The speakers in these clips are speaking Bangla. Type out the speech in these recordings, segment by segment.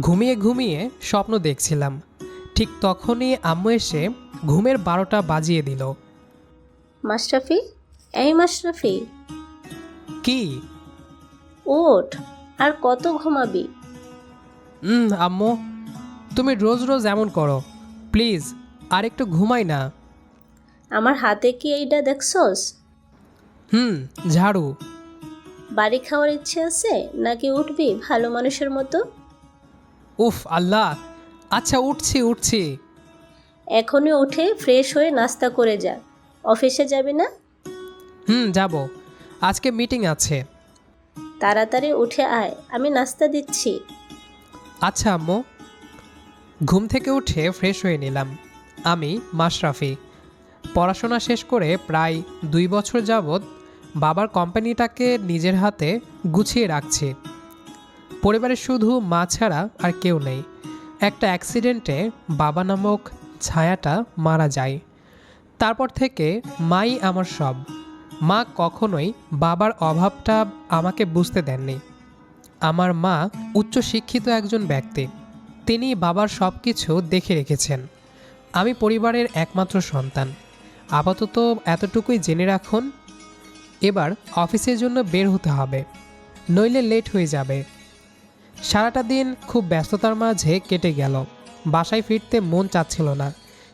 ঘুমিয়ে ঘুমিয়ে স্বপ্ন দেখছিলাম। ঠিক তখনই আম্মু এসে ঘুমের বারোটা বাজিয়ে দিল। মাশরাফি? এই মাশরাফি। কি? ওঠ আর কত ঘুমাবি? হুম আম্মু তুমি রোজ রোজ এমন করো। প্লিজ আর একটু ঘুমাই না। আমার হাতে কি এইটা দেখছস? হুম ঝাড়ু। বাড়ি খাওয়ার ইচ্ছে আছে নাকি উঠবি ভালো মানুষের মতো? উফ আল্লাহ। আচ্ছা উঠছি উঠছি। এখনই উঠে ফ্রেশ হয়ে নাস্তা করে যা। অফিসে যাবে না? হুম যাব। আজকে মিটিং আছে। তাড়াতাড়ি উঠে আয় আমি নাস্তা দিচ্ছি। আচ্ছা আম্মু। ঘুম থেকে উঠে ফ্রেশ হয়ে নিলাম। আমি মাশরাফি। পড়াশোনা শেষ করে প্রায় দুই বছর যাবৎ বাবার কোম্পানিটাকে নিজের হাতে গুছিয়ে রাখছি। পরিবারে শুধু মা ছাড়া আর কেউ নেই। একটা অ্যাক্সিডেন্টে বাবা নামক ছায়াটা মারা যায়। তারপর থেকে মাই আমার সব। মা কখনোই বাবার অভাবটা আমাকে বুঝতে দেননি। আমার মা উচ্চশিক্ষিত একজন ব্যক্তি। তিনি বাবার সব কিছু দেখে রেখেছেন। আমি পরিবারের একমাত্র সন্তান। আপাতত এতটুকুই জেনে রাখুন। এবার অফিসের জন্য বের হতে হবে। নইলে লেট হয়ে যাবে। সারাটা দিন খুব ব্যস্ততার মাঝে কেটে গেল। বাসায় ফিরতে মন চাচ্ছিল না।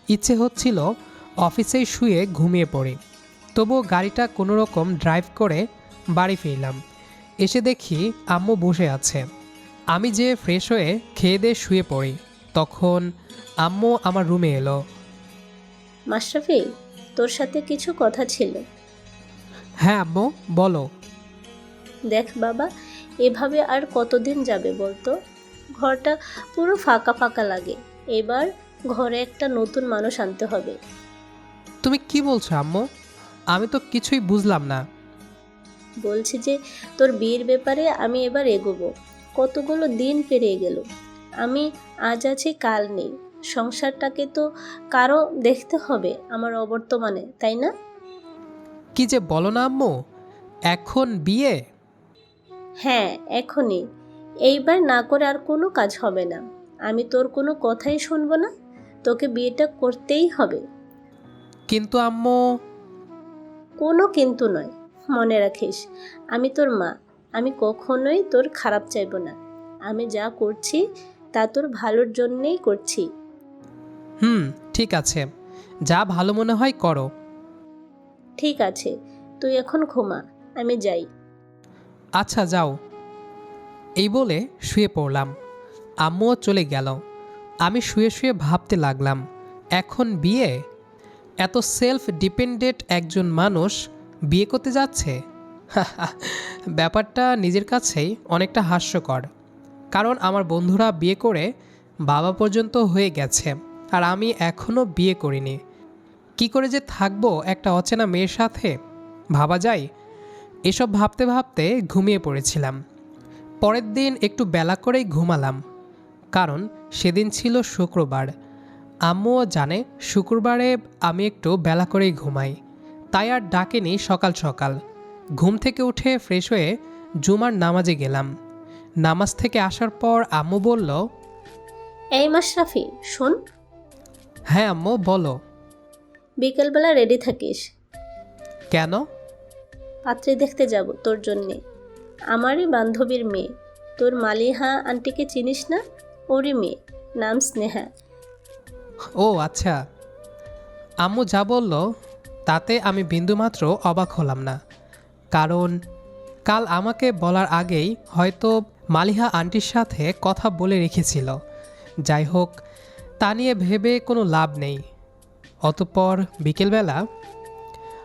ইচ্ছে হচ্ছিল অফিসেই শুয়ে ঘুমিয়ে পড়ি। তবুও গাড়িটা কোনো রকম ড্রাইভ করে বাড়ি ফিরলাম। এসে দেখি আম্মু বসে আছে। আমি যে ফ্রেশ হয়ে খেয়ে দিয়ে শুয়ে পড়ি। তখন আম্মু আমার রুমে এলো। মাশরাফি তোর সাথে কিছু কথা ছিল। হ্যাঁ আম্মু বলো। দেখ বাবা এভাবে আর কতদিন যাবে বলতো? ঘরটা পুরো ফাঁকা ফাঁকা লাগে। এবার ঘরে একটা নতুন মানুষ আনতে হবে। তুমি কি বলছো আম্মু? আমি তো কিছুই বুঝলাম না। বলছি যে তোর বিয়ের ব্যাপারে আমি এবার এগোবো। কতগুলো দিন পেরিয়ে গেল। আমি আজ আছি কাল নেই। সংসারটাকে তো কারও দেখতে হবে আমার অবর্তমানে তাই না? কি যে বলো না আম্মু? এখন বিয়ে? হ্যাঁ এখনই। এইবার না করে আর কোনো কাজ হবে না। আমি তোর কোনো কথাই শুনব না। তোকে বিয়েটা করতেই হবে। কিন্তু আম্মু। কোনো কিন্তু নয়। মনে রাখিস আমি তোর মা। আমি কখনোই তোর খারাপ চাইব না। আমি যা করছি তা তোর ভালোর জন্যেই করছি। হুম ঠিক আছে। যা ভালো মনে হয় করো। ঠিক আছে তুই এখন ঘুমা। আমি যাই। আচ্ছা যাও। এই বলে শুয়ে পড়লাম। আম্মুও চলে গেল। আমি শুয়ে শুয়ে ভাবতে লাগলাম, এখন বিয়ে? এত সেলফ ডিপেন্ডেন্ট একজন মানুষ বিয়ে করতে যাচ্ছে? ব্যাপারটা নিজের কাছেই অনেকটা হাস্যকর। কারণ আমার বন্ধুরা বিয়ে করে বাবা পর্যন্ত হয়ে গেছে, আর আমি এখনও বিয়ে করিনি। কি করে যে থাকব একটা অচেনা মেয়ের সাথে? ভাবা যায়? এসব ভাবতে ভাবতে ঘুমিয়ে পড়েছিলাম। পরের দিন একটু বেলা করেই ঘুমালাম। কারণ সেদিন ছিল শুক্রবার। আম্মুও জানে শুক্রবারে আমি একটু বেলা করেই ঘুমাই। তাই আর ডাকেনি সকাল সকাল। ঘুম থেকে উঠে ফ্রেশ হয়ে জুমার নামাজে গেলাম। নামাজ থেকে আসার পর আম্মু বলল এই মাশরাফি শোন। হ্যাঁ আম্মু বলো। বিকেলবেলা রেডি থাকিস। কেন? পাত্রী দেখতে যাব তোর জন্যে। আমারই বান্ধবীর মেয়ে। তোর মালিহা আন্টিকে চিনিস না? ওরই মেয়ে। নাম স্নেহা। ও আচ্ছা। আম্মু যা বলল, তাতে আমি বিন্দুমাত্র অবাক হলাম না। কারণ, কাল আমাকে বলার আগেই হয়তো মালিহা আন্টির সাথে কথা বলে রেখেছিল। যাই হোক, তা নিয়ে ভেবে কোনো লাভ নেই। অতপর বিকেলবেলা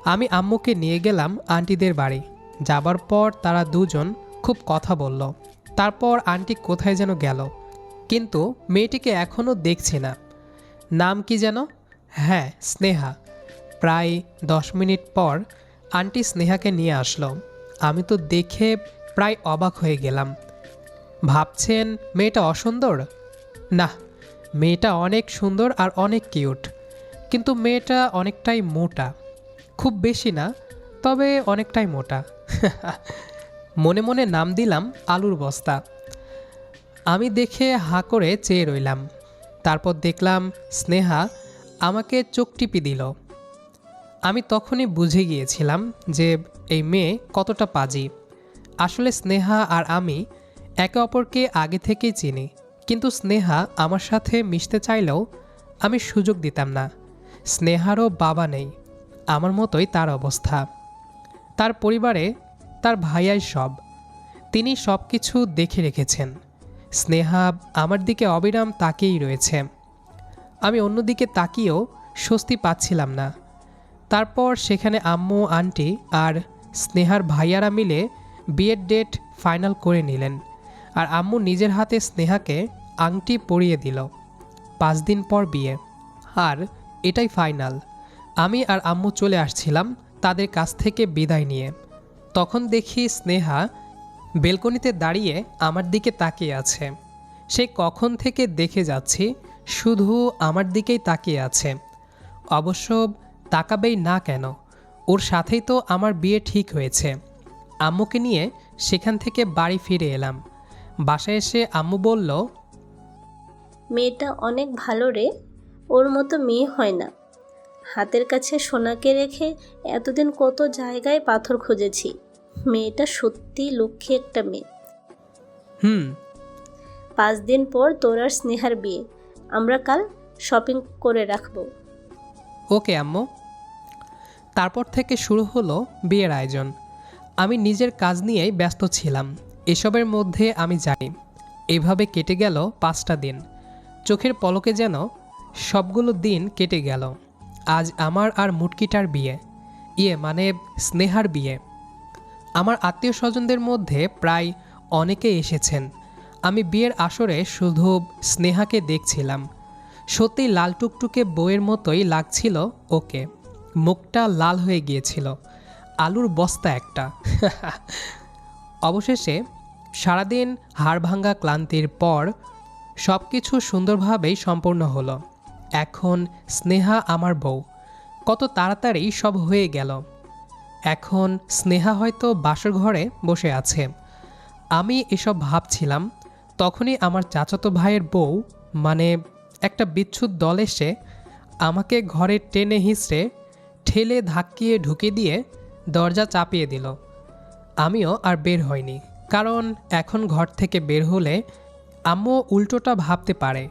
আমি আম্মুকে নিয়ে গেলাম আন্টিদের বাড়ি। যাবার পর তারা দুজন খুব কথা বলল। তারপর আন্টি কোথায় যেন গেল। কিন্তু মেয়েটিকে এখনও দেখছি না। নাম কি যেন? হ্যাঁ স্নেহা। প্রায় দশ মিনিট পর আন্টি স্নেহাকে নিয়ে আসলো। আমি তো দেখে প্রায় অবাক হয়ে গেলাম। ভাবছেন মেয়েটা অসুন্দর? না মেয়েটা অনেক সুন্দর আর অনেক কিউট। কিন্তু মেয়েটা অনেকটাই মোটা। খুব বেশি না, তবে অনেকটাই মোটা। মনে মনে নাম দিলাম আলুর বস্তা। আমি দেখে হাঁ করে চেয়ে রইলাম। তারপর দেখলাম স্নেহা আমাকে চোখ টিপি দিল। আমি তখনই বুঝে গিয়েছিলাম যে এই মেয়ে কতটা পাজি। আসলে স্নেহা আর আমি একে অপরকে আগে থেকেই চিনি, কিন্তু স্নেহা আমার সাথে মিশতে চাইলেও আমি সুযোগ দিতাম না। স্নেহারও বাবা নেই। আমার মতোই তার অবস্থা। তার পরিবারে তার ভাইয়াই সব। তিনি সব কিছু দেখে রেখেছেন। স্নেহা আমার দিকে অবিরাম তাকিয়েই রয়েছে। আমি অন্যদিকে তাকিয়েও স্বস্তি পাচ্ছিলাম না। তারপর সেখানে আম্মু, আন্টি আর স্নেহার ভাইয়ারা মিলে বিয়ের ডেট ফাইনাল করে নিলেন আর আম্মু নিজের হাতে স্নেহাকে আংটি পরিয়ে দিল। পাঁচ দিন পর বিয়ে। আর এটাই ফাইনাল। আমি আর আম্মু চলে আসছিলাম তাদের কাছ থেকে বিদায় নিয়ে। তখন দেখি স্নেহা বেলকনিতে দাঁড়িয়ে আমার দিকে তাকিয়ে আছে। সে কখন থেকে দেখে যাচ্ছি, শুধু আমার দিকেই তাকিয়ে আছে। অবশ্য তাকাবেই না কেন, ওর সাথেই তো আমার বিয়ে ঠিক হয়েছে। আম্মুকে নিয়ে সেখান থেকে বাড়ি ফিরে এলাম। বাসায় এসে আম্মু বলল, মেয়েটা অনেক ভালো রে, ওর মতো মেয়ে হয় না। হাতের কাছে সোনাকে রেখে এতদিন কত জায়গায় পাথর খুঁজেছি। মেয়েটা সত্যি লক্ষ্মী একটা মেয়ে। হুম। পাঁচ দিন পর তোর আর স্নেহার বিয়ে। আমরা কাল শপিং করে রাখব। ওকে আম্মু। তারপর থেকে শুরু হলো বিয়ের আয়োজন। আমি নিজের কাজ নিয়েই ব্যস্ত ছিলাম। এসবের মধ্যে আমি জানি এভাবে কেটে গেল পাঁচটা দিন। চোখের পলকে যেন সবগুলো দিন কেটে গেল। আজ আমার আর মুটকিটার বিয়ে। ইয়ে মানে স্নেহার বিয়ে। আমার আত্মীয় স্বজনদের মধ্যে প্রায় অনেকে এসেছেন। আমি বিয়ের আসরে শুধু স্নেহাকে দেখছিলাম। সত্যি লাল টুকটুকে বইয়ের মতোই লাগছিল ওকে। মুখটা লাল হয়ে গিয়েছিল। আলুর বস্তা একটা। অবশেষে সারাদিন হাড়ভাঙ্গা ক্লান্তির পর সব কিছু সুন্দরভাবেই সম্পূর্ণ হলো। এখন স্নেহা আমার বউ। কত তাড়াতাড়ি সব হয়ে গেল। এখন স্নেহা হয়তো বাসর ঘরে বসে আছে। আমি এসব ভাবছিলাম, তখনই আমার চাচাতো ভাইয়ের বউ মানে একটা বিচ্ছুত দল এসে আমাকে ঘরে টেনে হিঁচড়ে ঠেলে ধাক্কিয়ে ঢুকে দিয়ে দরজা চাপিয়ে দিল। আমিও আর বের হইনি, কারণ এখন ঘর থেকে বের হলে আম্মু উল্টোটা ভাবতে পারে।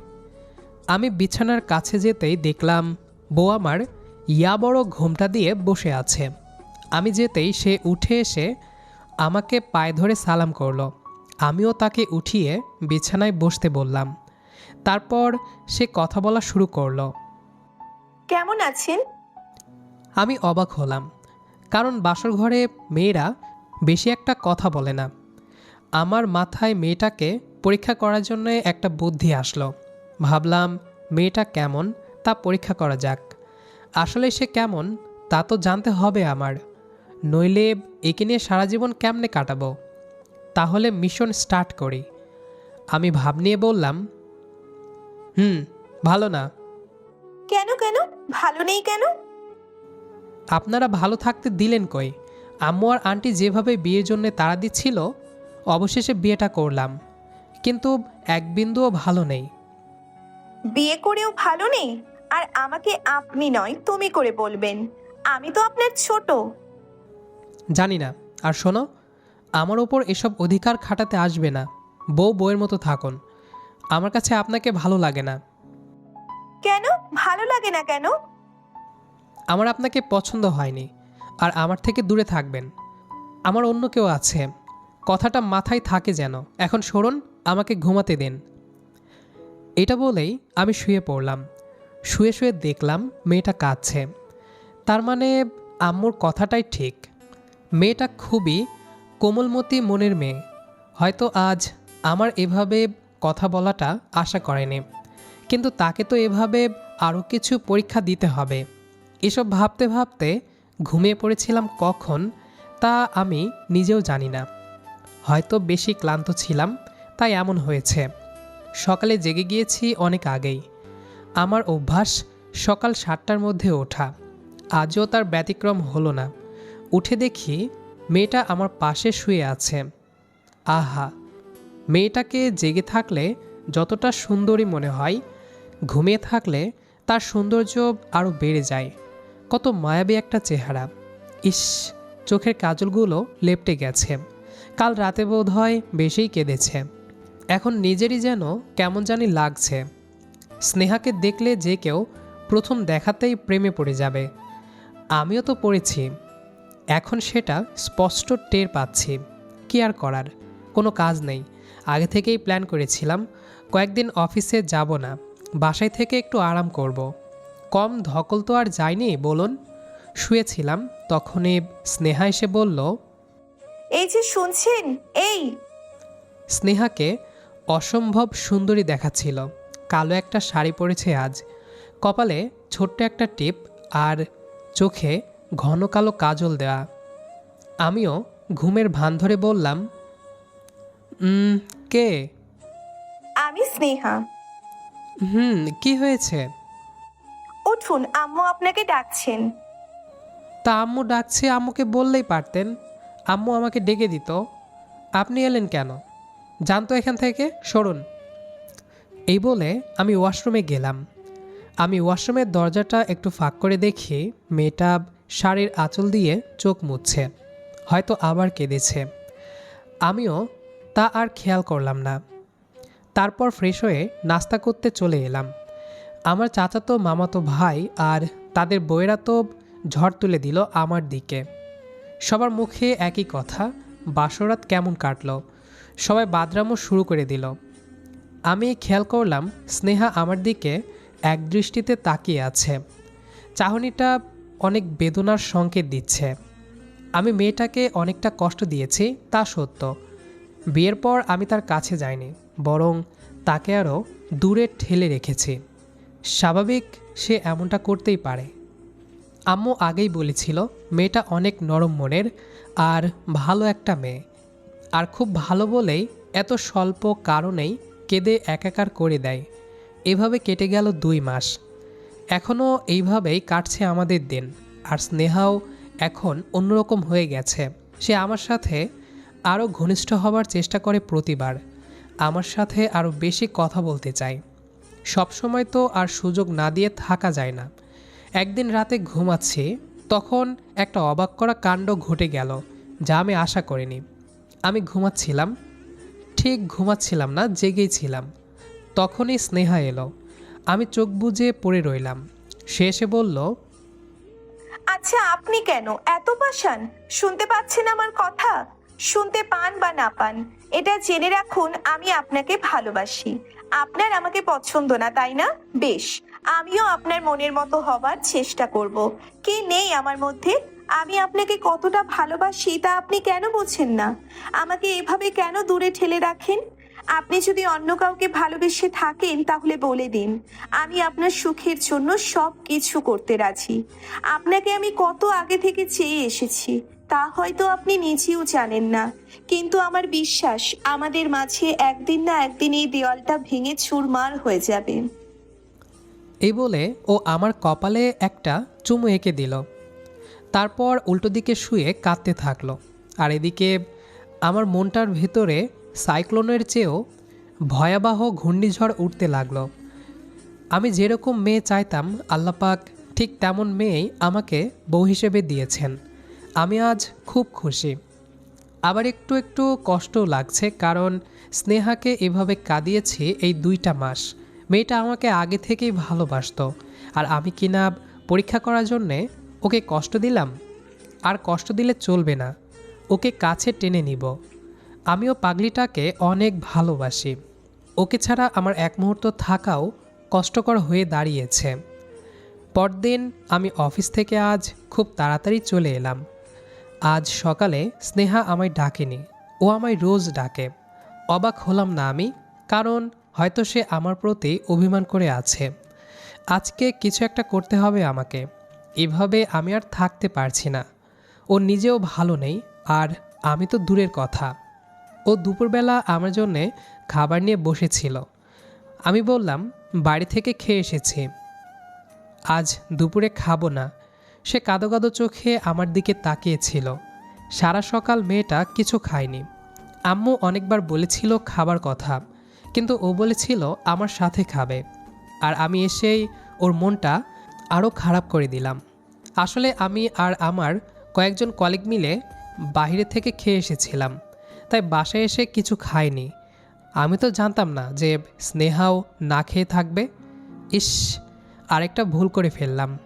আমি বিছানার কাছে যেতেই দেখলাম বউ আমার ইয়া বড় ঘোমটা দিয়ে বসে আছে। আমি যেতেই সে উঠে এসে আমাকে পায়ে ধরে সালাম করল। আমিও তাকে উঠিয়ে বিছানায় বসতে বললাম। তারপর সে কথা বলা শুরু করল। কেমন আছেন? আমি অবাক হলাম কারণ বাসর ঘরে মেয়েরা বেশি একটা কথা বলে না। আমার মাথায় মেয়েটাকে পরীক্ষা করার জন্য একটা বুদ্ধি আসলো। ভাবলাম মেয়েটা কেমন? তা পরীক্ষা করা যাক। আসলে সে কেমন? তা তো জানতে হবে আমার। নইলে একে নিয়ে সারা জীবন কেমনে কাটাবো? তাহলে মিশন স্টার্ট করি। আমি ভাব নিয়ে বললাম হুম ভালো না। কেন কেন? ভালো নেই কেন? আপনারা ভালো থাকতে দিলেন কই? আম্মু আর আন্টি যেভাবে বিয়ের জন্য তাড়া দিচ্ছিল অবশেষে বিয়েটা করলাম। কিন্তু এক বিন্দুও ভালো নেই। বিয়ে করেও ভালো নেই? আর আমাকে আপনি নয় তুমি করে বলবেন। আমি তো আপনার ছোট। জানি না। আর শোনো আমার ওপর এসব অধিকার খাটাতে আসবে না। বউ বউয়ের মতো থাকুন। আমার কাছে আপনাকে ভালো লাগে না। কেন? ভালো লাগে না কেন? আমার আপনাকে পছন্দ হয়নি। আর আমার থেকে দূরে থাকবেন। আমার অন্য কেউ আছে। কথাটা মাথায় থাকে যেন। এখন সরুন আমাকে ঘুমাতে দিন। এটা বলেই আমি শুয়ে পড়লাম। শুয়ে শুয়ে দেখলাম মেয়েটা কাঁদছে। তার মানে আম্মুর কথাটাই ঠিক। মেয়েটা খুবই কোমলমতি মনের মেয়ে। হয়তো আজ আমার এভাবে কথা বলাটা আশা করেনি। কিন্তু তাকে তো এভাবে আরও কিছু পরীক্ষা দিতে হবে। এসব ভাবতে ভাবতে ঘুমিয়ে পড়েছিলাম কখন তা আমি নিজেও জানি না। হয়তো বেশি ক্লান্ত ছিলাম, তাই এমন হয়েছে। সকালে জেগে গিয়েছি অনেক আগেই। আমার অভ্যাস সকাল সাতটার মধ্যে ওঠা। আজও তার ব্যতিক্রম হলো না। উঠে দেখি মেয়েটা আমার পাশে শুয়ে আছে। আহা, মেয়েটাকে জেগে থাকলে যতটা সুন্দরী মনে হয়, ঘুমিয়ে থাকলে তার সৌন্দর্য আরও বেড়ে যায়। কত মায়াবী একটা চেহারা। ইস, চোখের কাজলগুলো লেপটে গেছে। কাল রাতে বোধ হয় বেশিই কেঁদেছে। এখন নিজেরই যেন কেমন জানি লাগছে। স্নেহাকে দেখলে যে কেউ প্রথম দেখাতেই প্রেমে পড়ে যাবে। আমিও তো পড়েছি। এখন সেটা স্পষ্ট টের পাচ্ছি। কি আর করার? কোনো কাজ নেই। আগে থেকেই প্ল্যান করেছিলাম কয়েকদিন অফিসে যাব না। বাসায় থেকে একটু আরাম করব। কম ধকল তো আর যায়নি বলুন? শুয়েছিলাম তখনই স্নেহা এসে বলল এই যে শুনছেন এই। স্নেহাকে অসম্ভব সুন্দরী দেখাচ্ছিল। কালো একটা শাড়ি পরেছে আজ। কপালে ছোট্ট একটা টিপ আর চোখে ঘন কালো কাজল দেওয়া আমিও ঘুমের ভান ধরে বললাম কে? আমি স্নেহা। হুম কি হয়েছে? উঠুন আম্মু আপনাকে ডাকছেন। তা আম্মু ডাকছে আম্মুকে বললেই পারতেন। আম্মু আমাকে ডেকে দিত। আপনি এলেন কেন? জানতো এখান থেকে, সরুন। এই বলে আমি ওয়াশরুমে গেলাম। আমি ওয়াশরুমের দরজাটা একটু ফাঁক করে দেখি মেয়েটা শাড়ির আঁচল দিয়ে চোখ মুছছে, হয়তো আবার কেঁদেছে। আমিও তা আর খেয়াল করলাম না। তারপর ফ্রেশ হয়ে নাস্তা করতে চলে এলাম। আমার চাচাতো, মামাতো ভাই আর তাদের বইয়েরা তো ঝড় তুলে দিল আমার দিকে। সবার মুখে একই কথা বাসরাত কেমন কাটলো সবাই বাদরামো শুরু করে দিল। আমি খেয়াল করলাম স্নেহা আমার দিকে এক দৃষ্টিতে তাকিয়ে আছে। চাহনিটা অনেক বেদনার সংকেত দিচ্ছে। আমি মেয়েটাকে অনেকটা কষ্ট দিয়েছি, তা সত্য। বিয়ের পর আমি তার কাছে যাইনি, বরং তাকে আরও দূরে ঠেলে রেখেছি। স্বাভাবিক সে এমনটা করতেই পারে। আম্মু আগেই বলেছিল, মেয়েটা অনেক নরম মনের আর ভালো একটা মেয়ে। আর খুব ভালো বলেই এত স্বল্প কারণেই কেঁদে একাকার করে দেয়। এভাবে কেটে গেল দুই মাস। এখনও এইভাবেই কাটছে আমাদের দিন। আর স্নেহাও এখন অন্যরকম হয়ে গেছে। সে আমার সাথে আরও ঘনিষ্ঠ হবার চেষ্টা করে প্রতিবার। আমার সাথে আরও বেশি কথা বলতে চায়। সবসময় তো আর সুযোগ না দিয়ে থাকা যায় না। একদিন রাতে ঘুমাচ্ছি, তখন একটা অবাক করা কাণ্ড ঘটে গেল, যা আমি আশা করিনি। আমি ঘুমাচ্ছিলাম। ঠিক ঘুমাচ্ছিলাম না, জেগেই ছিলাম। তখনই স্নেহা এলো। আমি চোখ বুজে পড়ে রইলাম। সে এসে বলল আচ্ছা আপনি কেন? এত পাশান শুনতে পাচ্ছেন আমার কথা? শুনতে পান বা না পান, এটা জেনে রাখুন, আমি আপনাকে ভালোবাসি। আপনার আমাকে পছন্দ না, তাই না? বেশ, আমিও আপনার মনের মতো হবার চেষ্টা করব। কি নেই আমার মধ্যে? আমি আপনাকে কতটা ভালোবাসি তা আপনি কেন বোঝেন না? আমাকে এভাবে কেন দূরে ঠেলে রাখেন? আপনি যদি অন্য কাউকে ভালোবেসে থাকেন, তাহলে বলে দিন, আমি আপনার সুখের জন্য সব কিছু করতে রাজি। আপনাকে আমি কত আগে থেকে চেয়ে এসেছি, তা হয়তো আপনি নিজেও জানেন না। কিন্তু আমার বিশ্বাস, আমাদের মাঝে একদিন না একদিন এই দেওয়ালটা ভেঙে চুরমার হয়ে যাবে। এই বলে ও আমার কপালে একটা চুমু এঁকে দিল। তারপর উল্টো দিকে শুয়ে কাঁদতে থাকল। আর এদিকে আমার মনটার ভেতরে সাইক্লোনের চেয়েও ভয়াবহ ঘূর্ণিঝড় উঠতে লাগল। আমি যেরকম মেয়ে চাইতাম, আল্লাপাক ঠিক তেমন মেয়েই আমাকে বউ হিসেবে দিয়েছেন। আমি আজ খুব খুশি। আবার একটু একটু কষ্টও লাগছে কারণ স্নেহাকে এভাবে কাঁদিয়েছি এই দুইটা মাস। মেয়েটা আমাকে আগে থেকেই ভালোবাসতো। আর আমি কিনা পরীক্ষা করার জন্যে ওকে কষ্ট দিলাম? আর কষ্ট দিলে চলবে না। ওকে কাছে টেনে নিব। আমিও পাগলিটাকে অনেক ভালোবাসি। ওকে ছাড়া আমার এক মুহূর্ত থাকাও কষ্টকর হয়ে দাঁড়িয়েছে। পরদিন আমি অফিস থেকে আজ খুব তাড়াতাড়ি চলে এলাম। আজ সকালে স্নেহা আমায় ডাকেনি। ও আমায় রোজ ডাকে। অবাক হলাম না আমি, কারণ হয়তো সে আমার প্রতি অভিমান করে আছে। আজকে কিছু একটা করতে হবে আমাকে। এভাবে আমি আর থাকতে পারছি না। ও নিজেও ভালো নেই, আর আমি তো দূরের কথা। ও দুপুরবেলা আমার জন্যে খাবার নিয়ে বসেছিল। আমি বললাম, বাড়ি থেকে খেয়ে এসেছি। আজ দুপুরে খাব না। সে কাদো কাদো চোখে আমার দিকে তাকিয়েছিল। সারা সকাল মেয়েটা কিছু খায়নি। আম্মু অনেকবার বলেছিল খাবার কথা, কিন্তু ও বলেছিল আমার সাথে খাবে। আর আমি এসেই ওর মনটা আরও খারাপ করে দিলাম। আসলে আমি আর আমার কয়েকজন কলিগ মিলে বাইরে থেকে খেয়ে এসেছিলাম, তাই বাসায় এসে কিছু খাইনি। আমি তো জানতাম না যে স্নেহাও না খেয়ে থাকবে। ইস, আরেকটা ভুল করে ফেললাম।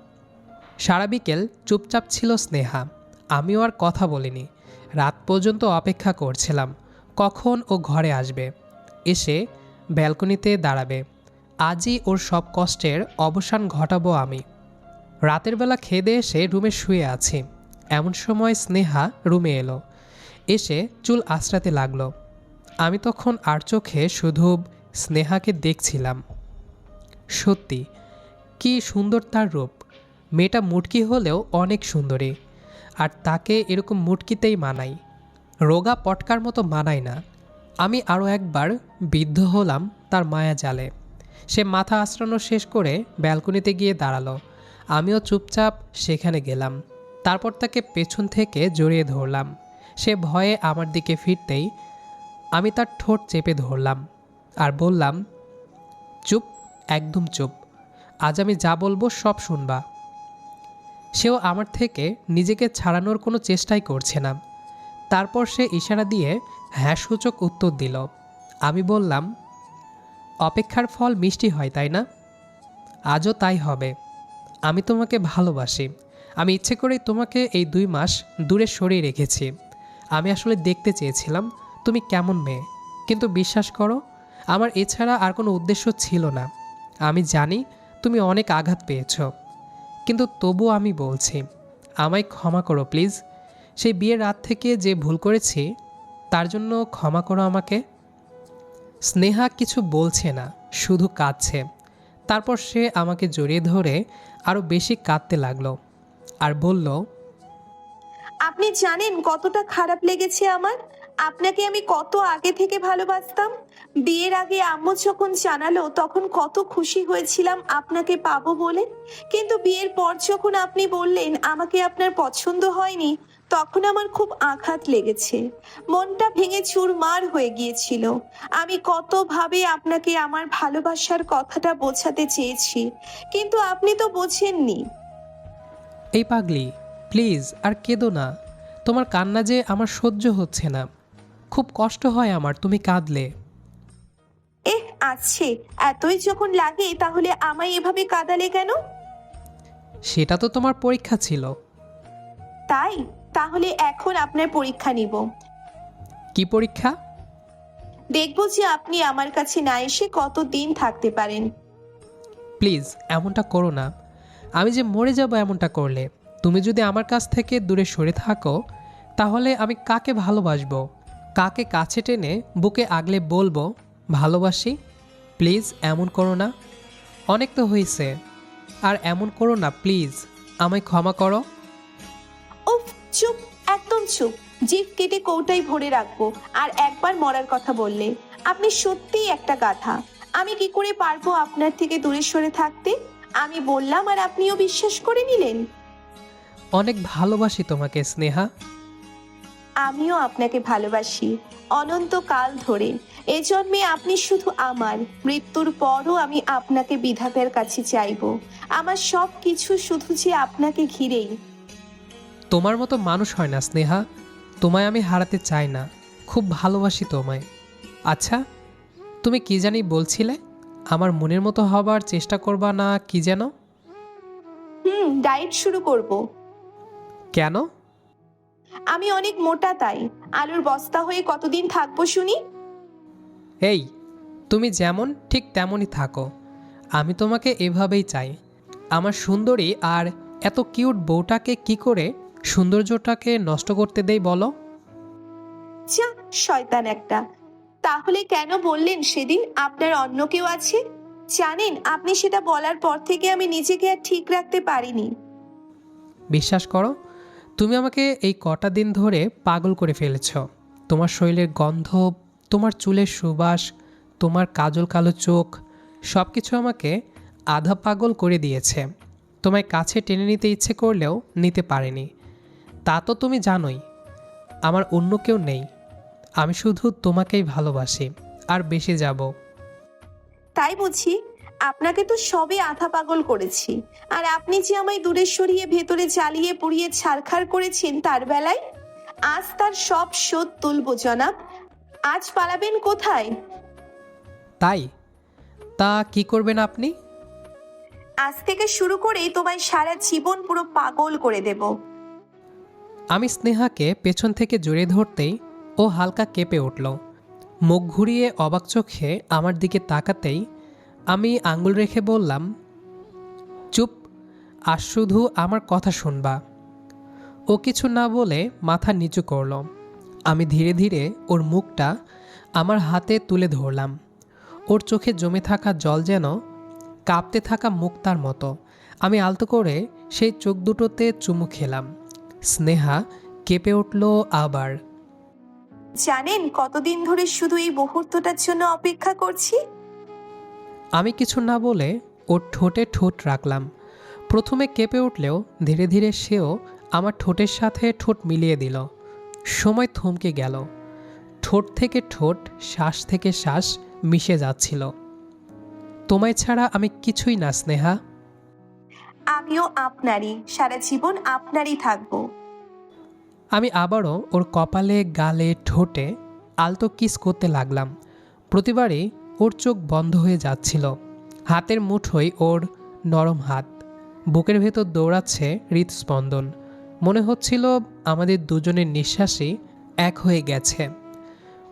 সারা বিকেল চুপচাপ ছিল স্নেহা। আমিও আর কথা বলিনি। রাত পর্যন্ত অপেক্ষা করছিলাম, কখন ও ঘরে আসবে। এসে ব্যালকনিতে দাঁড়াবে। আজই ওর সব কষ্টের অবসান ঘটাবো আমি। রাতের বেলা খেদে এসে রুমে শুয়ে আছি। এমন সময় স্নেহা রুমে এলো। এসে চুল আঁচড়াতে লাগল। আমি তখন আর চোখে শুধু স্নেহাকে দেখছিলাম। সত্যি, কি সুন্দর তার রূপ। মেয়েটা মুটকি হলেও অনেক সুন্দরী। আর তাকে এরকম মুটকিতেই মানাই। রোগা পটকার মতো মানায় না। আমি আরও একবার বিদ্ধ হলাম তার মায়া জালে। সে মাথা আশ্রানো শেষ করে ব্যালকনিতে গিয়ে দাঁড়াল। আমিও চুপচাপ সেখানে গেলাম। তারপর তাকে পেছন থেকে জড়িয়ে ধরলাম। সে ভয়ে আমার দিকে ফিরতেই আমি তার ঠোঁট চেপে ধরলাম আর বললাম, চুপ, একদম চুপ। আজ আমি যা বলব সব শুনবা। সেও আমার থেকে নিজেকে ছাড়ানোর কোনো চেষ্টাই করছে না। তারপর সে ইশারা দিয়ে হ্যাঁ সূচক উত্তর দিল। আমি বললাম অপেক্ষার ফল মিষ্টি হয়, তাই না? আজও তাই হবে। আমি তোমাকে ভালোবাসি। আমি ইচ্ছে করেই তোমাকে এই দুই মাস দূরে সরিয়ে রেখেছি। আমি আসলে দেখতে চেয়েছিলাম, তুমি কেমন মেয়ে। কিন্তু বিশ্বাস করো, আমার এছাড়া আর কোনো উদ্দেশ্য ছিল না। আমি জানি তুমি অনেক আঘাত পেয়েছ। কিন্তু তবু আমি বলছি, আমায় ক্ষমা করো, প্লিজ। সেই বিয়ের রাত থেকে যে ভুল করেছি, তার জন্য ক্ষমা করো আমাকে। স্নেহা কিছু বলছে না, শুধু কাঁদছে। তারপর সে আমাকে জড়িয়ে ধরে আরও বেশি কাঁদতে লাগল আর বলল, আপনি জানেন কতটা খারাপ লেগেছে আমার? আপনাকে আমি কত আগে থেকে ভালোবাসতাম? বিয়ের আগে আম্মু যখন জানালো, তখন কত খুশি হয়েছিলাম আপনাকে পাবো বলে। কিন্তু বিয়ের পর যখন আপনি বললেন, আমাকে আপনার পছন্দ হয়নি তখন আমার খুব আঘাত লেগেছে। মনটা ভেঙে চুরমার হয়ে গিয়েছিল। আমি কতভাবে আপনাকে আমার ভালোবাসার কথাটা বোঝাতে চেয়েছি কিন্তু আপনি তো বোঝেননি। এই পাগলি প্লিজ আর কেঁদো না। তোমার কান্না যে আমার সহ্য হচ্ছে না। খুব কষ্ট হয় আমার তুমি কাঁদলে। এহ আছে। এতই যখন লাগে তাহলে আমায় এভাবে কাঁদালে কেন? সেটা তো তোমার পরীক্ষা ছিল। তাই? তাহলে এখন আপনার পরীক্ষা নিব। কি পরীক্ষা? দেখব যে আপনি আমার কাছে না এসে কত দিন থাকতে পারেন। প্লিজ এমনটা করো না। আমি যে মরে যাব এমনটা করলে তুমি যদি আমার কাছ থেকে দূরে সরে থাকো তাহলে আমি কাকে ভালোবাসবো? কাকে কাছে টেনে বুকে আগলে বলব ভালোবাসি? প্লিজ এমন করো না। অনেক তো হয়েছে। আর এমন করো না প্লিজ। আমায় ক্ষমা করো। উফ চুপ একদম চুপ। জিভ কেটে কৌটাই ভরে রাখব। আর একবার মরার কথা বললে আপনি সত্যিই একটা গাধা। আমি কি করে পারব আপনার থেকে দূরে সরে থাকতে? আমি বললাম আর আপনিও বিশ্বাস করে নিলেন। অনেক ভালোবাসি তোমাকে স্নেহা। আমিও আপনাকে ভালোবাসি অনন্তকাল ধরে। এ জন্মে আপনি শুধু আমার মৃত্যুর পরও আমি আপনাকে বিধাতার কাছে চাইব। আমার সব কিছু শুধু যে আপনাকে ঘিরেই। তোমার মতো মানুষ হয় না স্নেহা। তোমায় আমি হারাতে চাই না। খুব ভালোবাসি তোমায়। আচ্ছা তুমি কি জানি বলছিলে? আমার মনের মতো হবার চেষ্টা করবা না কি যেন? হুম ডায়েট শুরু করব। কেন? আমি অনেক মোটা তাই। আলুর বস্তা হয়ে কতদিন থাকব শুনি? এই তুমি যেমন ঠিক তেমনই থাকো। আমি তোমাকে এভাবেই চাই। আমার সুন্দরী আর এত কিউট বউটাকে কি করে সৌন্দর্যটাকে নষ্ট করতে দেই বলো। যা শয়তান একটা। তাহলে কেন বললেন সেদিন আপনার অন্য কেউ আছে? জানেন আপনি সেটা বলার পর থেকে আমি নিজেকে আর ঠিক রাখতে পারিনি। বিশ্বাস করো তুমি আমাকে এই কটা দিন ধরে পাগল করে ফেলেছ। তোমার শরীরের গন্ধ তোমার চুলের সুবাস তোমার কাজল কালো চোখ সব কিছু আমাকে আধা পাগল করে দিয়েছে। তোমায় কাছে টেনে নিতে ইচ্ছে করলেও নিতে পারেনি। তা তো তুমি জানোই আমার অন্য কেউ নেই। আমি শুধু তোমাকেই ভালোবাসি আর বেশি যাব। তাই বুঝি আপনাকে তো সবে আধা পাগল করেছি। আর আপনি যে আমায় দূরে সরিয়ে ভেতরে জ্বালিয়ে পুড়িয়ে ছারখার করেছেন তার বেলায় আজ তার সব শোধ তুলবো জনাব। আজ পালাবেন কোথায়? তাই? তা কি করবেন আপনি? আজ থেকে শুরু করেই তোমায় সারা জীবন পুরো পাগল করে দেব। আমি স্নেহাকে পেছন থেকে জড়িয়ে ধরতেই ও হালকা কেঁপে উঠল। মুখ ঘুরিয়ে অবাক চোখে আমার দিকে তাকাতেই আমি আঙুল রেখে বললাম, চুপ, আর শুধু আমার কথা শুনবা। ও কিছু না বলে মাথা নিচু করল। আমি ধীরে ধীরে ওর মুখটা আমার হাতে তুলে ধরলাম। ওর চোখে জমে থাকা জল যেন কাঁপতে থাকা মুক্তার মতো। আমি আলতো করে সেই চোখ দুটোতে চুমু খেলাম। স্নেহা কেঁপে উঠল আবার। জানেন কতদিন ধরে শুধু এই মুহূর্তটার জন্য অপেক্ষা করছি? আমি কিছু না বলে ওর ঠোঁটে ঠোঁট রাখলাম। প্রথমে কেঁপে উঠলেও ধীরে ধীরে সেও আমার ঠোঁটের সাথে ঠোঁট মিলিয়ে দিল। সময় থমকে গেল। ঠোঁট থেকে ঠোঁট শ্বাস থেকে শ্বাস মিশে যাচ্ছিল। তোমায় ছাড়া আমি কিছুই না স্নেহা। আমিও আপনারই, সারা জীবন আপনারই থাকব। আমি আবারও ওর কপালে, গালে, ঠোঁটে আলতো কিস করতে লাগলাম। প্রতিবারই ওর চোখ বন্ধ হয়ে যাচ্ছিল। হাতের মুঠোয় ওর নরম হাত। বুকের ভেতর দৌড়াচ্ছে হৃদস্পন্দন। মনে হচ্ছিল আমাদের দুজনের নিঃশ্বাসই এক হয়ে গেছে।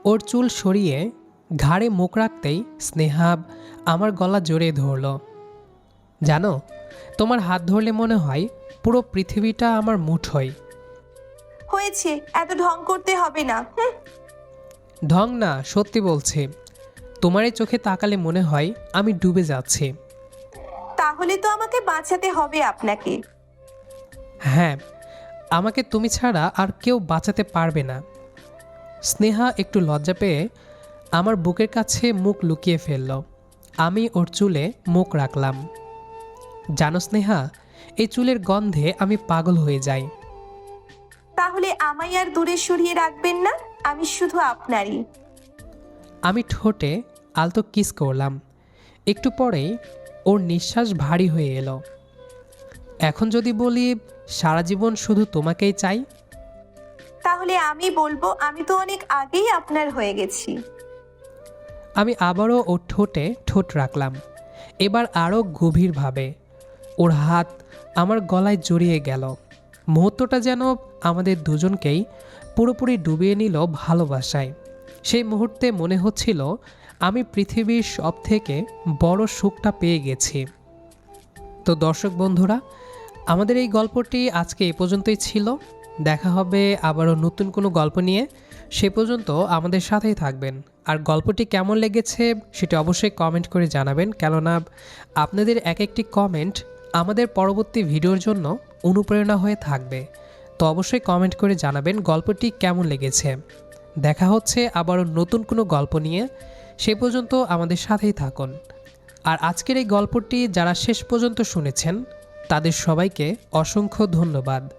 ওর চুল সরিয়ে ঘাড়ে মুখ রাখতেই স্নেহাব আমার গলা জড়িয়ে ধরল। জানো তোমার হাত ধরলে মনে হয় পুরো পৃথিবীটা আমার মুঠোয় হয়েছে এত ঢং করতে হবে না ঢং না সত্যি বলছে। তোমার এই চোখে তাকালে মনে হয় আমি ডুবে যাচ্ছি। তাহলে তো আমাকে বাঁচাতে হবে আপনাকে। হ্যাঁ আমাকে তুমি ছাড়া আর কেউ বাঁচাতে পারবে না। স্নেহা একটু লজ্জা পেয়ে আমার বুকের কাছে মুখ লুকিয়ে ফেলল। আমি ওর চুলে মুখ রাখলাম। জানো স্নেহা এই চুলের গন্ধে আমি পাগল হয়ে যাই। তাহলে আমায় আর দূরে সরিয়ে রাখবেন না? আমি শুধু আপনারই। আমি ঠোঁটে আলতো কিস করলাম। একটু পরেই ওর নিঃশ্বাস ভারী হয়ে এলো। এখন যদি বলি সারা জীবন শুধু তোমাকেই চাই? তাহলে আমি বলব আমি তো অনেক আগেই আপনার হয়ে গেছি। আমি আবারও ওর ঠোঁটে ঠোঁট রাখলাম। এবার আরও গভীরভাবে। ওর হাত আমার গলায় জড়িয়ে গেল। মুহূর্তটা যেন আমাদের দুজনকেই পুরোপুরি ডুবিয়ে নিল ভালোবাসায়। সেই মুহূর্তে মনে হচ্ছিল আমি পৃথিবীর সব থেকে বড় সুখটা পেয়ে গেছি। তো দর্শক বন্ধুরা, আমাদের এই গল্পটি আজকে এ পর্যন্তই ছিল। দেখা হবে আবারও নতুন কোনো গল্প নিয়ে। সে পর্যন্ত আমাদের সাথেই থাকবেন। আর গল্পটি কেমন লেগেছে সেটি অবশ্যই কমেন্ট করে জানাবেন। কেননা আপনাদের এক একটি কমেন্ট আমাদের পরবর্তী ভিডিওর জন্য অনুপ্রেরণা হয়ে থাকবে। তো অবশ্যই কমেন্ট করে জানাবেন গল্পটি কেমন লেগেছে। দেখা হচ্ছে আবারও নতুন কোনো গল্প নিয়ে। সে পর্যন্ত আমাদের সাথেই থাকুন। আর আজকের এই গল্পটি যারা শেষ পর্যন্ত শুনেছেন, তাদের সবাইকে অসংখ্য ধন্যবাদ।